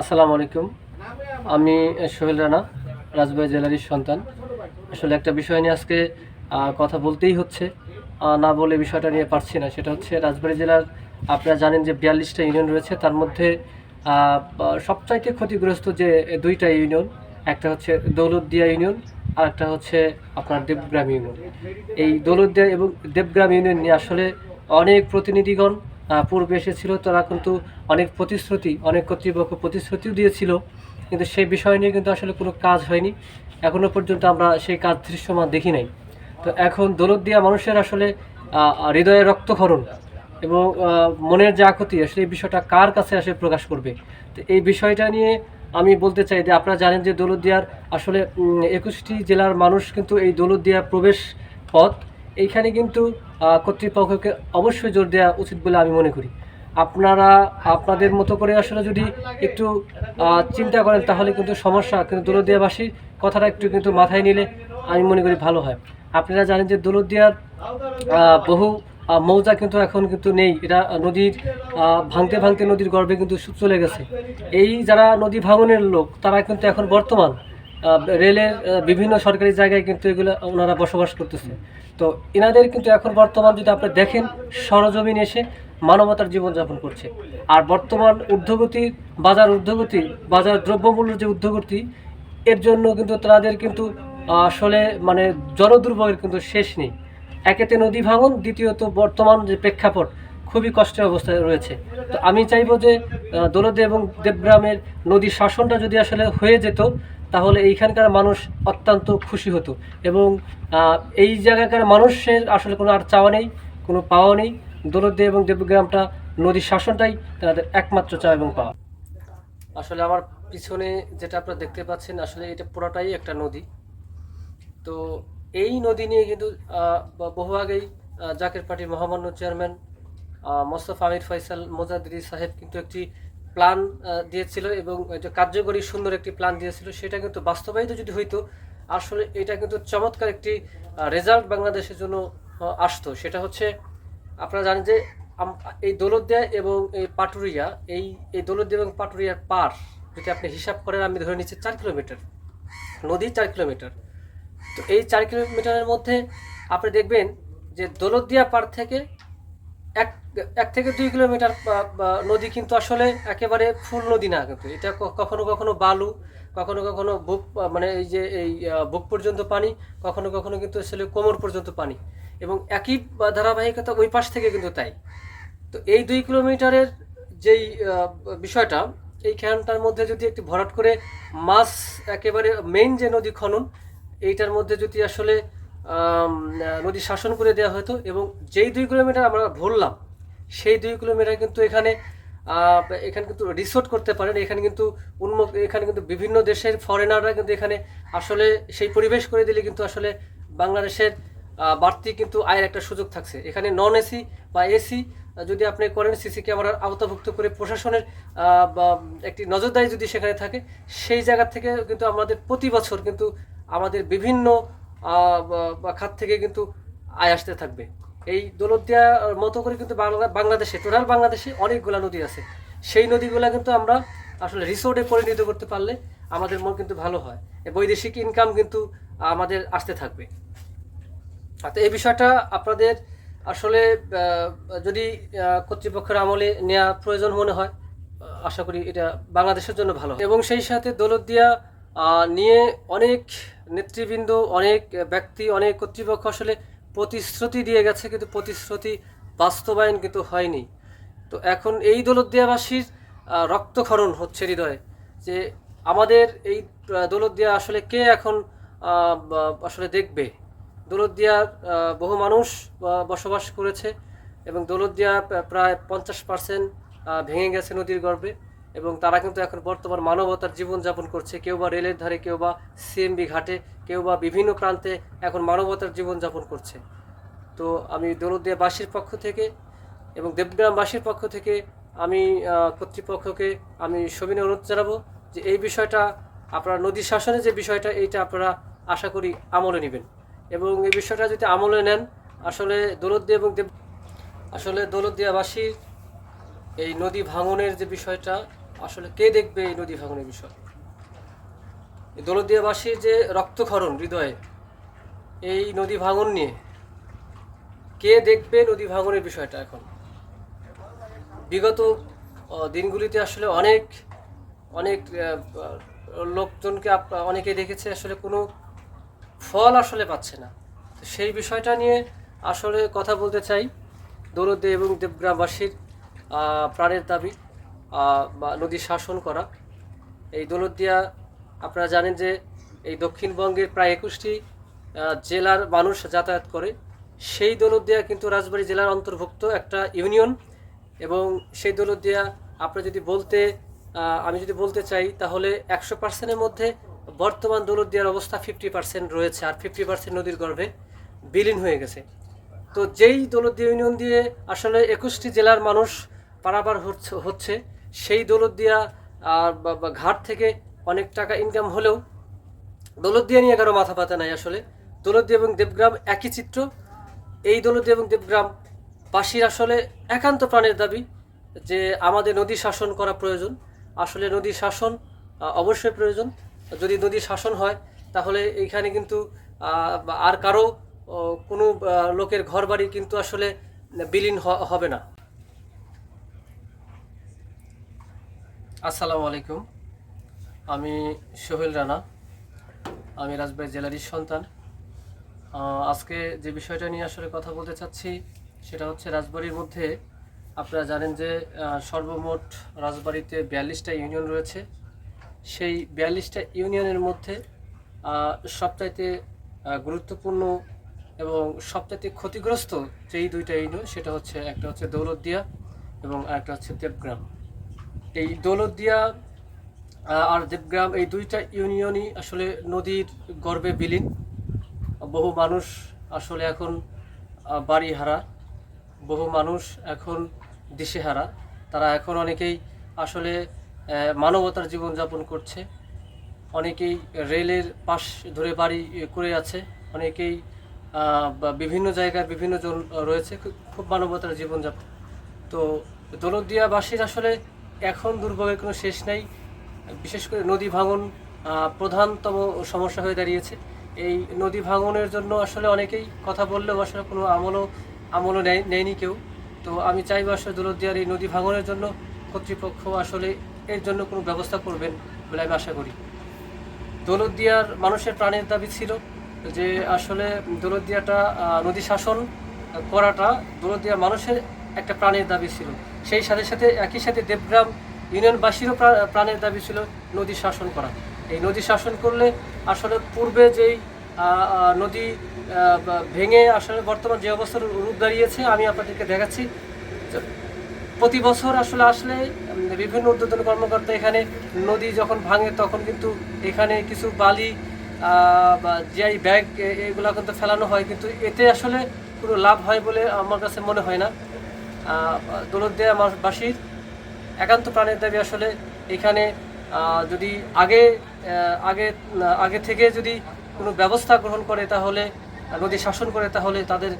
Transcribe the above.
আসসালামু আলাইকুম। আমি সোহেল রানা, রাজবাড়ী জেলারির সন্তান। আসলে একটা বিষয় নিয়ে আজকে কথা বলতেই হচ্ছে। না বলে বিষয়টা নিয়ে পারছি না। সেটা হচ্ছে রাজবাড়ি জেলার, আপনারা জানেন যে বিয়াল্লিশটা ইউনিয়ন রয়েছে। তার মধ্যে সবচাইতে ক্ষতিগ্রস্ত যে দুইটা ইউনিয়ন, একটা হচ্ছে দৌলতদিয়া ইউনিয়ন, আর একটা হচ্ছে আপনার দেবগ্রাম ইউনিয়ন। এই দৌলতদিয়া এবং দেবগ্রাম ইউনিয়ন নিয়ে আসলে অনেক প্রতিনিধিগণ পূর্বে এসেছিল, তারা কিন্তু অনেক প্রতিশ্রুতি, অনেক কর্তৃপক্ষ প্রতিশ্রুতিও দিয়েছিল, কিন্তু সেই বিষয় নিয়ে কিন্তু আসলে কোনো কাজ হয়নি। এখনও পর্যন্ত আমরা সেই কাজ দৃশ্যমান দেখি নাই। তো এখন দৌলত দিয়া মানুষের আসলে হৃদয়ে রক্তক্ষরণ এবং মনের যে আকুতি আসলে এই বিষয়টা কার কাছে আসলে প্রকাশ করবে? তো এই বিষয়টা নিয়ে আমি বলতে চাই যে আপনারা জানেন যে দৌলতদিয়ার আসলে একুশটি জেলার মানুষ কিন্তু এই দৌলতদিয়া প্রবেশ পথ এইখানে কিন্তু কর্তৃপক্ষকে অবশ্যই জোর দেওয়া উচিত বলে আমি মনে করি। আপনারা, আপনাদের মতো করে আসলে যদি একটু চিন্তা করেন, তাহলে কিন্তু সমস্যা, কিন্তু দৌলতদিয়াবাসীর কথাটা একটু কিন্তু মাথায় নিলে আমি মনে করি ভালো হয়। আপনারা জানেন যে দৌলতদিয়ার বহু মৌজা কিন্তু এখন কিন্তু নেই। এটা নদীর ভাঙতে ভাঙতে নদীর গর্ভে কিন্তু চলে গেছে। এই যারা নদী ভাঙনের লোক, তারা কিন্তু এখন বর্তমান। রেলের বিভিন্ন সরকারি জায়গায় কিন্তু এগুলো ওনারা বসবাস করতেছে। তো এনাদের কিন্তু এখন বর্তমান যদি আপনি দেখেন, সরজমিন এসে মানবতার জীবনযাপন করছে। আর বর্তমান ঊর্ধ্বগতি, বাজার ঊর্ধ্বগতি, বাজার দ্রব্যমূল্যের যে ঊর্ধ্বগতি, এর জন্য কিন্তু তাদের কিন্তু আসলে মানে জনদুর্ভোগের কিন্তু শেষ নেই। একেতে নদী ভাঙন, দ্বিতীয়ত বর্তমান যে প্রেক্ষাপট, খুবই কষ্টের অবস্থায় রয়েছে। তো আমি চাইব যে দৌলতে এবং দেবগ্রামের নদী শাসনটা যদি আসলে হয়ে যেত তাহলে এইখানকার মানুষ অত্যন্ত খুশি হতো এবং এই জায়গাকার মানুষের আসলে কোনো আর চাওয়া নেই, কোনো পাওয়া নেই। দৌলতদে এবং দেবগ্রামটা নদী শাসনটাই তাদের একমাত্র চাওয়া এবং পাওয়া। আসলে আমার পিছনে যেটা আপনারা দেখতে পাচ্ছেন, আসলে এটা পুরোটাই একটা নদী। তো এই নদী নিয়ে কিন্তু বহু আগেই জাকের পার্টির মহামান্য চেয়ারম্যান মোস্তফা আমির ফয়সাল মোজাদ্দিদি সাহেব কিন্তু একটি প্ল্যান দিয়েছিল এবং কার্যকরী সুন্দর একটি প্ল্যান দিয়েছিল, সেটা কিন্তু বাস্তবায়িত যদি হইতো, আসলে এটা কিন্তু চমৎকার একটি রেজাল্ট বাংলাদেশের জন্য আসতো। সেটা হচ্ছে, আপনারা জানেন যে এই দৌলতদিয়া এবং এই পাটুরিয়া, এই এই দৌলতদিয়া এবং পাটুরিয়ার পার, যদি আপনি হিসাব করেন, আমি ধরে নিচ্ছি চার কিলোমিটার, নদী চার কিলোমিটার। তো এই চার কিলোমিটারের মধ্যে আপনি দেখবেন যে দৌলতদিয়া পার থেকে এক এক থেকে দুই কিলোমিটার নদী কিন্তু আসলে একেবারে ফুল নদী না কিন্তু। এটা কখনো কখনো বালু, কখনো কখনো বুক মানে এই যে এই বুক পর্যন্ত পানি, কখনো কখনো কিন্তু আসলে কোমর পর্যন্ত পানি। এবং একই ধারাবাহিকতা ওই পাশ থেকে কিন্তু তাই। তো এই দুই কিলোমিটারের যেই বিষয়টা, এই এইখানটার মধ্যে যদি একটি ভরাট করে মাছ একেবারে মেইন যে নদী খনন, এইটার মধ্যে যদি আসলে নদী শাসন করে দেওয়া হতো এবং যেই দুই কিলোমিটার আমরা ভরলাম সেই দুই কিলোমিটার কিন্তু এখানে এখানে কিন্তু রিসোর্ট করতে পারেন। এখানে কিন্তু উন্মুখ, এখানে কিন্তু বিভিন্ন দেশের ফরেনাররা কিন্তু এখানে আসলে সেই পরিবেশ করে দিলে কিন্তু আসলে বাংলাদেশের বাড়তি কিন্তু আয়ের একটা সুযোগ থাকছে। এখানে নন এসি বা এসি যদি আপনি করেন সিসি ক্যামেরার আওতাভুক্ত করে প্রশাসনের একটি নজরদারি যদি সেখানে থাকে, সেই জায়গা থেকে কিন্তু আমাদের প্রতি বছর কিন্তু আমাদের বিভিন্ন খাত থেকে কিন্তু আয় আসতে থাকবে। এই দৌলতদিয়ার মতো করে কিন্তু বাংলা, বাংলাদেশে, টোটাল বাংলাদেশে অনেকগুলা নদী আছে। সেই নদীগুলা কিন্তু আমরা আসলে রিসোর্টে পরিণত করতে পারলে আমাদের মন কিন্তু ভালো হয়। বৈদেশিক ইনকাম কিন্তু আমাদের আসতে থাকবে। তো এই বিষয়টা আপনাদের আসলে যদি কর্তৃপক্ষের আমলে নেওয়া প্রয়োজন মনে হয় আশা করি এটা বাংলাদেশের জন্য ভালো এবং সেই সাথে দৌলতদিয়া নিয়ে অনেক নেতৃবৃন্দ, অনেক ব্যক্তি, অনেক কর্তৃপক্ষ আসলে প্রতিশ্রুতি দিয়ে গেছে, কিন্তু প্রতিশ্রুতি বাস্তবায়ন কিন্তু হয়নি। তো এখন এই দৌলতদিয়াবাসীর রক্তক্ষরণ হচ্ছে হৃদয়ে যে আমাদের এই দৌলতদিয়া আসলে কে এখন আসলে দেখবে? দৌলতদিয়ার বহু মানুষ বসবাস করেছে এবং দৌলতদিয়া প্রা- প্রায় পঞ্চাশ পার্সেন্ট ভেঙে গেছে নদীর গর্ভে। এবং তারা কিন্তু এখন বর্তমান মানবতার জীবনযাপন করছে। কেউ বা রেলের ধারে, কেউ বা সিএমবি ঘাটে, কেউ বা বিভিন্ন প্রান্তে এখন মানবতার জীবনযাপন করছে। তো আমি দৌলতদিয়াবাসীর পক্ষ থেকে এবং দেবগ্রামবাসীর পক্ষ থেকে আমি কর্তৃপক্ষকে আমি সবিনয় অনুরোধ জানাব যে এই বিষয়টা, আপনারা নদী শাসনের যে বিষয়টা, এইটা আপনারা আশা করি আমলে নেবেন। এবং এই বিষয়টা যদি আমলে নেন, আসলে দৌলতদিয়া এবং দেব আসলে দৌলতদিয়াবাসীর এই নদী ভাঙনের যে বিষয়টা আসলে কে দেখবে এই নদী ভাঙনের বিষয়? এই দৌলতদিয়াবাসীর যে রক্তক্ষরণ হৃদয়ে, এই নদী ভাঙন নিয়ে কে দেখবে নদী ভাঙনের বিষয়টা এখন? বিগত দিনগুলিতে আসলে অনেক অনেক লোকজনকে অনেকে দেখেছে আসলে কোনো ফল আসলে পাচ্ছে না। সেই বিষয়টা নিয়ে আসলে কথা বলতে চাই দৌলতদে এবং দেবগ্রামবাসীর প্রাণের দাবি। বা নদী শাসন করা। এই দৌলতদিয়া, আপনারা জানেন যে এই দক্ষিণবঙ্গের প্রায় একুশটি জেলার মানুষ যাতায়াত করে। সেই দৌলতদিয়া কিন্তু রাজবাড়ী জেলার অন্তর্ভুক্ত একটা ইউনিয়ন এবং সেই দৌলতদিয়া আপনারা যদি বলতে আমি যদি বলতে চাই, তাহলে একশো পার্সেন্টের মধ্যে বর্তমান দৌলতদিয়ার অবস্থা ফিফটি পার্সেন্ট রয়েছে আর ফিফটি পার্সেন্ট নদীর গর্ভে বিলীন হয়ে গেছে। তো যেই দৌলতদিয়া ইউনিয়ন দিয়ে আসলে একুশটি জেলার মানুষ পারাবার হচ্ছে- হচ্ছে সেই দৌলতদিয়া আর বা- ঘাট থেকে অনেক টাকা ইনকাম হলেও দৌলতদিয়া নিয়ে কারও মাথা পাতা নাই আসলে। দৌলতদিয়া এবং দেবগ্রাম একই চিত্র। এই দৌলতদিয়া এবং দেবগ্রাম বাসীর আসলে একান্ত প্রাণের দাবি যে আমাদের নদী শাসন করা প্রয়োজন। আসলে নদী শাসন অবশ্যই প্রয়োজন। যদি নদী শাসন হয়, তাহলে এইখানে কিন্তু আর কারও কোনো লোকের ঘর বাড়ি কিন্তু আসলে বিলীন হবে না। আসসালামু আলাইকুম। আমি সোহেল রানা। আমি রাজবাড়ী জেলারই সন্তান। আজকে যে বিষয়টা নিয়ে আসলে কথা বলতে চাচ্ছি, সেটা হচ্ছে রাজবাড়ির মধ্যে আপনারা জানেন যে সর্বমোট রাজবাড়িতে বিয়াল্লিশটা ইউনিয়ন রয়েছে। সেই বিয়াল্লিশটা ইউনিয়নের মধ্যে সবচাইতে গুরুত্বপূর্ণ এবং সবচাইতে ক্ষতিগ্রস্ত যেই দুইটা ইউনিয়ন, সেটা হচ্ছে একটা হচ্ছে দৌলতদিয়া এবং একটা হচ্ছে দেবগ্রাম। এই দৌলতদিয়া আর দেবগ্রাম এই দুইটা ইউনিয়নই আসলে নদীর গর্ভে বিলীন। বহু মানুষ আসলে এখন বাড়ি হারা বহু মানুষ এখন দিশেহারা। তারা এখন অনেকেই আসলে মানবতার জীবনযাপন করছে। অনেকেই রেলের পাশ ধরে বাড়ি করে আছে। অনেকেই বিভিন্ন জায়গায় বিভিন্ন জন রয়েছে। খুব- খুব মানবতার জীবনযাপন। তো দৌলতদিয়াবাসীর আসলে এখন দুর্ভোগের কোনো শেষ নাই। বিশেষ করে নদী ভাঙন প্রধানতম সমস্যা হয়ে দাঁড়িয়েছে। এই নদী ভাঙনের জন্য আসলে অনেকেই কথা বললেও আসলে কোনো আমলও আমলও নেয়, নেয়নি কেউ। তো আমি চাইব আসলে দৌলতদিয়ার এই নদী ভাঙনের জন্য কর্তৃপক্ষ আসলে এর জন্য কোনো ব্যবস্থা করবেন বলে আমি আশা করি। দৌলতদিয়ার মানুষের প্রাণের দাবি ছিল যে আসলে দৌলতদিয়াটা নদী শাসন করাটা দৌলতদিয়ার মানুষের একটা প্রাণের দাবি ছিল। সেই সাথে সাথে একই সাথে দেবগ্রাম ইউনিয়নবাসীরও প্রাণের দাবি ছিল নদী শাসন করা। এই নদী শাসন করলে আসলে পূর্বে যেই নদী ভেঙে আসলে বর্তমান যে অবস্থার রূপ দাঁড়িয়েছে, আমি আপনাদেরকে দেখাচ্ছি। প্রতি বছর আসলে আসলে বিভিন্ন উদ্বোধন কর্মকর্তা এখানে নদী যখন ভাঙে, তখন কিন্তু এখানে কিছু বালি জিআই ব্যাগ এগুলা কিন্তু ফেলানো হয়। কিন্তু এতে আসলে কোনো লাভ হয় বলে আমার কাছে মনে হয় না। দৌলতদিয়া বাসীর একান্ত প্রাণের দাবি আসলে এখানে যদি আগে আগে আগে থেকে যদি কোনো ব্যবস্থা গ্রহণ করে তাহলে, নদী শাসন করে তাহলে তাদের